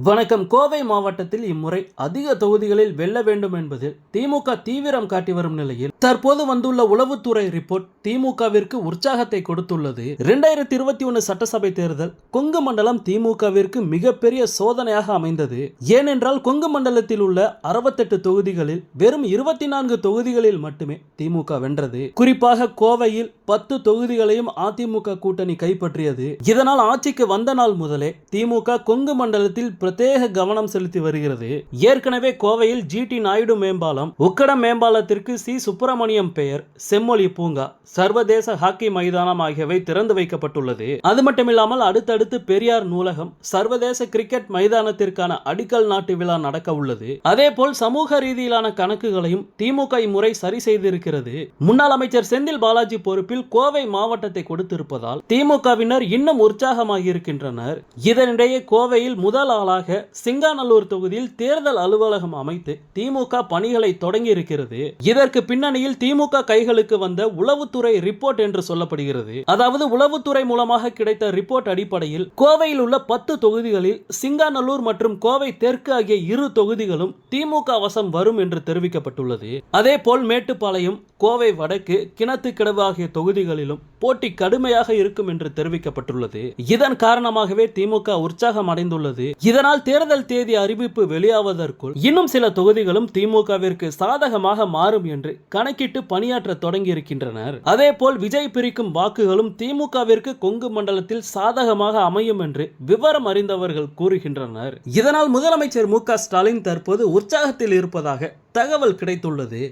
வணக்கம். கோவை மாவட்டத்தில் இம்முறை அதிக தொகுதிகளில் வெல்ல வேண்டும் என்பதில் திமுக தீவிரம் காட்டி வரும் நிலையில் தற்போது வந்துள்ள உளவுத்துறை ரிப்போர்ட் திமுகவிற்கு உற்சாகத்தை கொடுத்துள்ளது. இரண்டாயிரத்தி இருபத்தி ஒன்று சட்டசபை தேர்தல் கொங்கு மண்டலம் திமுகவிற்கு மிகப்பெரிய சோதனையாக அமைந்தது. ஏனென்றால் கொங்கு மண்டலத்தில் உள்ள அறுபத்தெட்டு தொகுதிகளில் வெறும் இருபத்தி நான்கு தொகுதிகளில் மட்டுமே திமுக வென்றது. குறிப்பாக கோவையில் பத்து தொகுதிகளையும் அதிமுக கூட்டணி கைப்பற்றியது. இதனால் ஆட்சிக்கு வந்த நாள் முதலே திமுக கொங்கு மண்டலத்தில் பிரத்யேக கவனம் செலுத்தி வருகிறது. ஏற்கனவே கோவையில் ஜிடி நாயுடு மேம்பாலம் உக்கடம் மேம்பாலத்திற்கு சி. சுப்பிரமணியம் பெயர் செம்மொழி பூங்கா சர்வதேச ஹாக்கி மைதானம் ஆகியவை திறந்து வைக்கப்பட்டுள்ளது. அது மட்டுமில்லாமல் அடுத்தடுத்து பெரியார் நூலகம் சர்வதேச கிரிக்கெட் மைதானத்திற்கான அடிக்கல் நாட்டு விழா நடக்க உள்ளது. அதேபோல் சமூக ரீதியிலான கணக்குகளையும் திமுக இம்முறை சரி செய்திருக்கிறது. முன்னாள் அமைச்சர் செந்தில் பாலாஜி பொறுப்பில் கோவை மாவட்டத்தை கொடுத்திருப்பதால் திமுகவினர் இன்னும் உற்சாகமாகி இருக்கின்றனர் இதனிடையே கோவையில் முதல் ஆளாக சிங்காநல்லூர் தொகுதியில் தேர்தல் அலுவலகம் அமைத்து திமுக பணிகளை தொடங்கி இருக்கிறது. இதற்கு பின்னணியில் திமுக கைகளுக்கு வந்த உளவுத்துறை ரிப்போர்ட் என்று சொல்லப்படுகிறது. அதாவது உளவுத்துறை மூலமாக கிடைத்த ரிப்போர்ட் அடிப்படையில் கோவையில் உள்ள பத்து தொகுதிகளில் சிங்காநல்லூர் மற்றும் கோவை தெற்கு ஆகிய இரு தொகுதிகளும் திமுக வசம் வரும் என்று தெரிவிக்கப்பட்டுள்ளது. அதே போல் மேட்டுப்பாளையம் கோவை வடக்கு கிணத்து கிடவு ஆகிய தொகுதிகளிலும் போட்டி கடுமையாக இருக்கும் என்று தெரிவிக்கப்பட்டுள்ளது. இதன் காரணமாகவே திமுக உற்சாகம் அடைந்துள்ளது. இதனால் தேர்தல் தேதி அறிவிப்பு வெளியாவதற்குள் இன்னும் சில தொகுதிகளும் திமுகவிற்கு சாதகமாக மாறும் என்று கணக்கிட்டு பணியாற்ற தொடங்கி இருக்கின்றனர் அதே போல் விஜய் பிரிக்கும் வாக்குகளும் திமுகவிற்கு கொங்கு மண்டலத்தில் சாதகமாக அமையும் என்று விவரம் அறிந்தவர்கள் கூறுகின்றனர். இதனால் முதலமைச்சர் மு க ஸ்டாலின் தற்போது உற்சாகத்தில் இருப்பதாக தகவல் கிடைத்துள்ளது.